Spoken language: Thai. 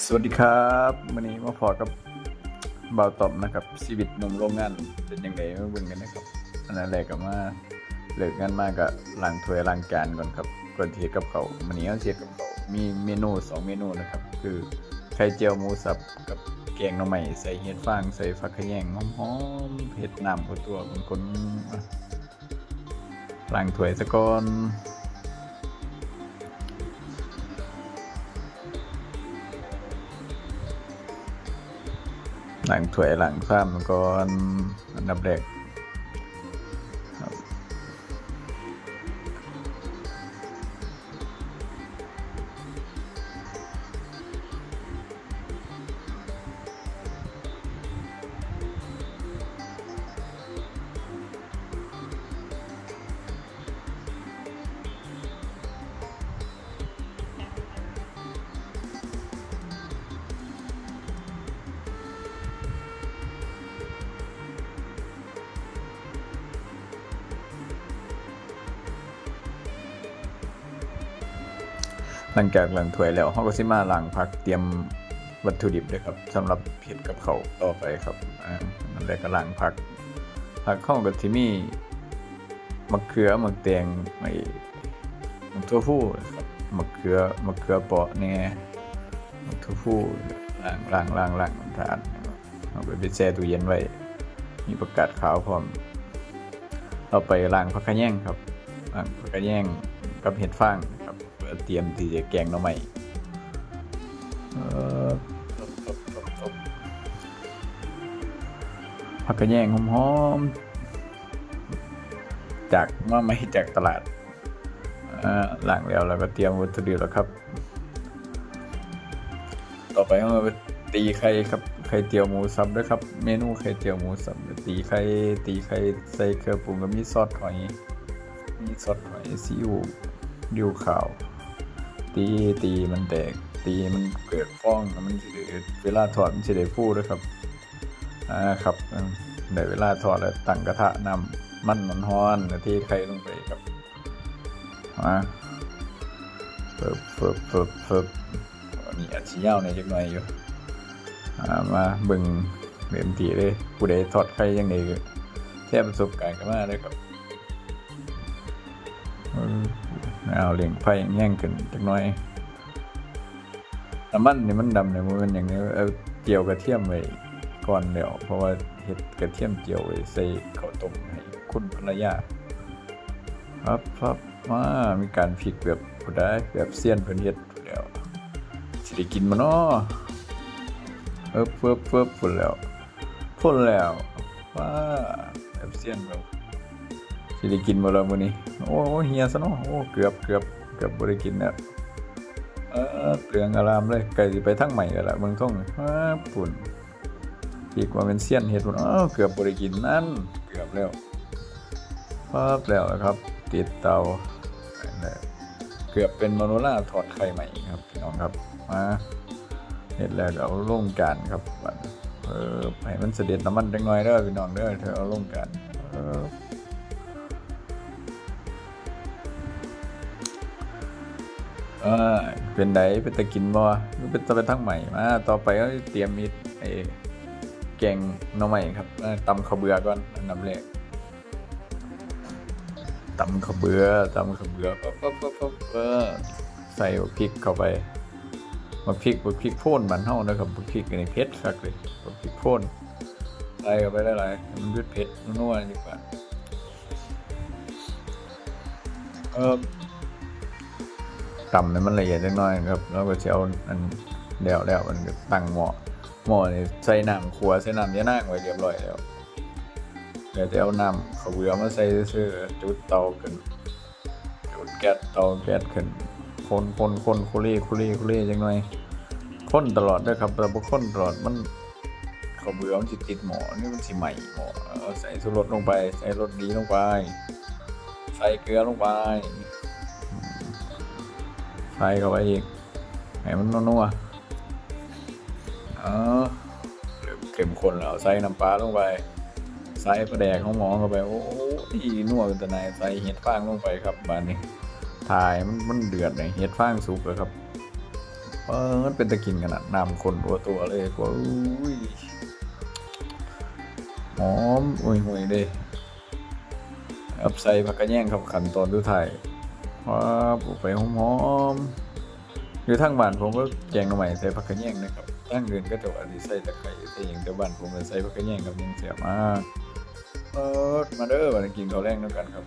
สวัสดีครับวันนี้มาพอกับเบาตอบนะครับชีวิตหนุ่มโรงงานเป็นยังไงมาบิ่งกันนะครับอันนั้นแรกก็มาเลิกงานมากก็ล้างถ้วยล้างจานก่อนครับก่อนที่เฮ็ดกับเขาวันนี้เอาเสียกับเขามีเมนูสองเมนูนะครับ คือไข่เจียวหมูสับกับแกงหน่อไม้ใส่เห็ดฟางใส่ฟักขยงหอมๆเผ็ดน้ำกว่าตัวคนๆล้างถ้วยซะก่อน หลังถวยหลังซ้ำก่อนอันดับแรก หลังจากหลังถ้วยแล้วเขาก็สิมาล้างผักเตรียมวัตถุดิบเลยครับสำหรับเผ็ดกับเขาต่อไปครับอ่านั่นแหละก็ล้างผักผักเข้ากับที่มีมะเขือมะแตงไอ้มะทั่วฟูครับมะเขือมะเขือเปาะเนี่ยมะทั่วฟูล้างล้างล้างล้างน้ำตาลเอาไปไปแช่ตู้เย็นไว้ มีประกาศขาวพร้อมเอาไปล้างผักกระแยงครับล้างผักกระแยงกับเห็ดฟาง เตรียมที่จะแกงหน่อไม้เอ่อผักกระแยงหอมๆจากมาไม่จากตลาดอ่าล้างแล้วเราก็เตรียมวัตถุดิบแล้วครับ ต่อไปเราตีไข่ครับไข่เจียวหมูสับด้วยครับ เมนูไข่เจียวหมูสับตีไข่ตีไข่ใส่เครื่องปรุงก็มีซอสหอยมีซอสหอยซีอิ๊วดิวขาว ตีตีมันแตก ตีมันเกิดฟองมันสิได้เวลาทอดมันสิได้ฟูดด้วยครับอ่าครับอืมได้เวลาทอดแล้วตั้งกระทะนำมันมันฮ้อนแล้วที่ไข่ลงไปครับมาเฟิบเฟิบเฟิบเฟิบอันนี้อัดชี้ยาวในจักหน่อยอยู่อ่ามาเบิ่งเต็มที่เลยผู้ใดทอดไข่ยังไงก็แท้ประสบการณ์กันมาเลยครับ เออเอาเลี้ยงไฟแย่งกันจักหน่อยน้ำมันนี่มันดำเนี่ยมันอย่างนี้เอาเจียวกระเทียมไว้ก่อนเดี๋ยวเพราะว่าเห็ดกระเทียมเจียวไว้ใส่ข้าวต้มให้คุณภรรยาครับครับมามีการพลิกแบบผู้ใดแบบเซียนเพิ่นเฮ็ดแล้วสิได้กินมาเนาะเอิบเฟิบเฟิบพุ่นแล้วพุ่นแล้วว้าแบบเซียนแบบ สิได้กินบ่ล่ะมื้อนี้ โอ้เฮียซะเนาะโอ้เกือบเกือบเกือบบ่ได้กินแล้วเออเปลืองอารามเลยไก่สิไปทางใหม่แล้วล่ะเมืองทงอ้าปุ่นอีกว่าเป็นเซียนเฮ็ดพุ่นอ้าวเกือบบ่ได้กินนั่นเกือบแล้วปั๊บแล้วครับ ติดเตาเกือบเป็นมโนราถอดไข่ใหม่ครับพี่น้องครับมาเฮ็ดแล้วเอาลงจานครับเออให้มันเสด็จน้ำมันจังหน่อยเด้อพี่น้องเด้อเธอเอาลงจานเออ เออเป็นไดเป็นตะกินบ่มันเป็นตะเป็นทั้งใหม่มาต่อไปก็เตรียมมีไอ้แกงหน่อใหม่ครับตำข้าวเบือก่อนอันดับแรกตำข้าวเบือตำข้าวเบือปั๊บปั๊บปั๊บปั๊บเออใส่พริกเข้าไปบักพริกบักพริกโพ่นบ้านเฮานะครับบักพริกในเผ็ดคักเลยบักพริกโพ่นใส่เข้าไปหลายๆมันยืดเผ็ดนัวๆดีกว่าเออ ตำให้มันละเอียดเล็กน้อยครับแล้วก็จะเอาอันเดี่ยวแล้วมันตั้งหม้อหม้อนี่ใส่น้ำขัวใส่น้ำยะนางไว้เรียบร้อยแล้วเดี๋ยวจะเอาน้ำข้าวเบือมาใส่ซื่อจุดเตาขึ้นจุดแก๊สเตาแก๊สขึ้นคนคนคนคุรีคุรีคุรีจังหน่อยคนตลอดด้วยครับแต่บ่คนตลอดมันข้าวเบือมันสิติดหม้อนี่มันสิใหม่หม้อใส่สุรสลงไป ใส่รสดีลงไป ใส่เกลือลงไป ส่เข้าไปอีกให้มันนัวๆเออเริ่มเข้มข้นแล้วใส่น้ำปลาลงไปใส่ปลาแดกของหมอเข้าไป โอ้ยนัวเป็นตะนายใส่เห็ดฟางลงไปครับบานนี้ถ่ายมันมันเดือดเลยเห็ดฟางสุกแล้วครับเออมันเป็นตะกินขนาดน้ำคนตัวตัวเลยกว่าอุ้ยหอมอุ้ยหุยเด้อับใส่ผักกระแยงครับขันตอนสุดท้าย ครับอไปหอมๆอยู่ทั้งบ้านผมก็แกงหน่อไม้ใส่ผักกระแยงนะครับทางอื่นก็จะอาจจะใส่ตะไคร้ใส่หยังแต่บ้านผมก็ใส่ผักกระแยงกับยังเสียมากเออมาเด้อมากินข้าวแรงด้วยกันครับ